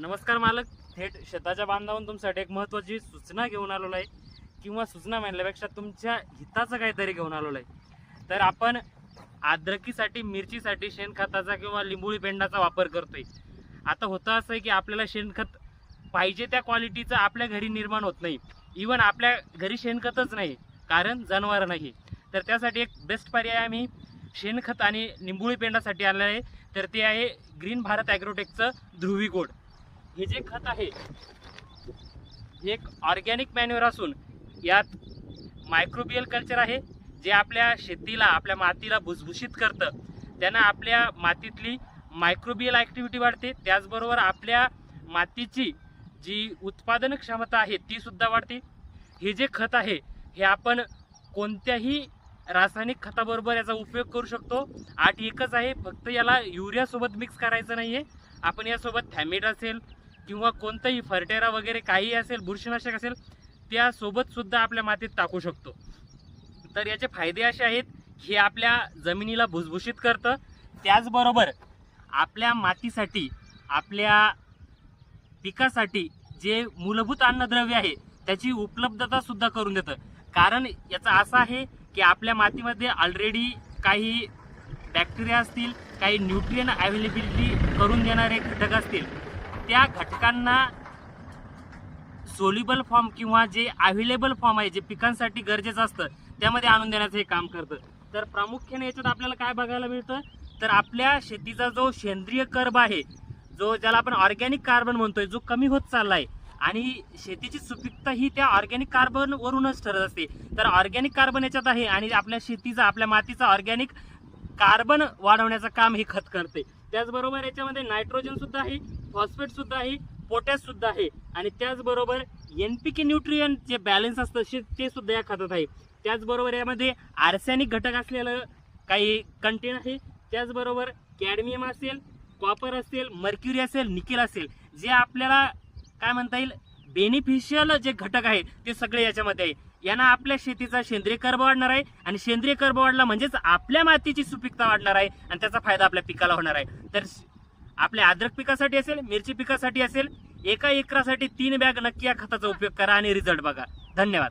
नमस्कार मालक. थेट शेताच्या बांधावून तुमच्यासाठी एक महत्त्वाची सूचना घेऊन आलेलो आहे किंवा सूचना म्हणल्यापेक्षा तुमच्या हिताचं काहीतरी घेऊन आलेलो आहे. तर आपण आद्रकीसाठी मिरचीसाठी शेणखताचा किंवा लिंबोळी पेंडाचा वापर करतोय. आता होतं असं आहे की आपल्याला शेणखत पाहिजे त्या क्वालिटीचं आपल्या घरी निर्माण होत नाही. इवन आपल्या घरी शेणखतच नाही कारण जनावर नाही. तर त्यासाठी एक बेस्ट पर्याय आम्ही शेणखत आणि निंबोळी पेंडासाठी आणलं आहे. तर ते आहे ग्रीन भारत ॲग्रोटेकचं ध्रुवी गोड हे जे खत आहे हे एक ऑर्गॅनिक मॅन्युअर असून यात मायक्रोबियल कल्चर आहे जे आपल्या शेतीला आपल्या मातीला भुसभुशीत करतं. त्यांना आपल्या मातीतली मायक्रोबियल ॲक्टिव्हिटी वाढते. त्याचबरोबर आपल्या मातीची जी उत्पादन क्षमता आहे ती सुद्धा वाढते. हे जे खत आहे हे आपण कोणत्याही रासायनिक खताबरोबर याचा उपयोग करू शकतो. आठ एकच आहे फक्त याला युरियासोबत मिक्स करायचं नाही आहे आपण यासोबत थॅमेट असेल किंवा कोणतंही फर्टेरा वगैरे काही असेल बुरशीनाशक असेल त्यासोबतसुद्धा आपल्या मातीत टाकू शकतो. तर याचे फायदे असे आहेत हे आपल्या जमिनीला भुसभुशीत करतं. त्याचबरोबर आपल्या मातीसाठी आपल्या पिकासाठी जे मूलभूत अन्नद्रव्य आहे त्याची उपलब्धता सुद्धा करून देतं. कारण याचा असं आहे की आपल्या मातीमध्ये ऑलरेडी काही बॅक्टेरिया असतील काही न्यूट्रियन अवेलेबिलिटी करून देणारे घटक असतील. त्या घटकांना सोल्युबल फॉर्म किंवा जे अवेलेबल फॉर्म आहे जे पिकांसाठी गरजेचं असतं त्यामध्ये आणून देण्याचं हे काम करतं. तर प्रामुख्याने याच्यात आपल्याला काय बघायला मिळतं? तर आपल्या शेतीचा जो सेंद्रिय कर्ब आहे जो ज्याला आपण ऑर्गॅनिक कार्बन म्हणतोय जो कमी होत चालला आहे आणि शेतीची सुपीकता ही त्या ऑर्गॅनिक कार्बनवरूनच ठरत असते. तर ऑर्गॅनिक कार्बन याच्यात आहे आणि आपल्या शेतीचा आपल्या मातीचा ऑर्गॅनिक कार्बन वाढवण्याचं काम हे खत करते. त्याचबरोबर याच्यामध्ये नायट्रोजन सुद्धा आहे. फॉस्फेट सुद्धा आहे पोटॅश सुद्धा आहे. आणि त्याचबरोबर एन पी के न्यूट्रियन जे बॅलन्स असतं शे- ते सुद्धा या खतात आहे. त्याचबरोबर यामध्ये आर्सॅनिक घटक असलेलं काही कंटेन आहे. त्याचबरोबर कॅडमियम असेल कॉपर असेल मर्क्युरी असेल निकेल असेल. जे आपल्याला काय म्हणता येईल? बेनिफिशियल जे घटक आहेत ते सगळे याच्यामध्ये आहे. यांना आपल्या शेतीचा सेंद्रिय कर्ब वाढणार आहे. आणि सेंद्रिय कर्ब वाढला म्हणजेच आपल्या मातीची सुपीकता वाढणार आहे. आणि त्याचा फायदा आपल्या पिकाला होणार आहे. तर आपल्या अद्रक पिकासाठी असेल मिरची पिकासाठी असेल एका एकरासाठी तीन बॅग नक्की या खताचा उपयोग करा आणि रिझल्ट बघा. धन्यवाद.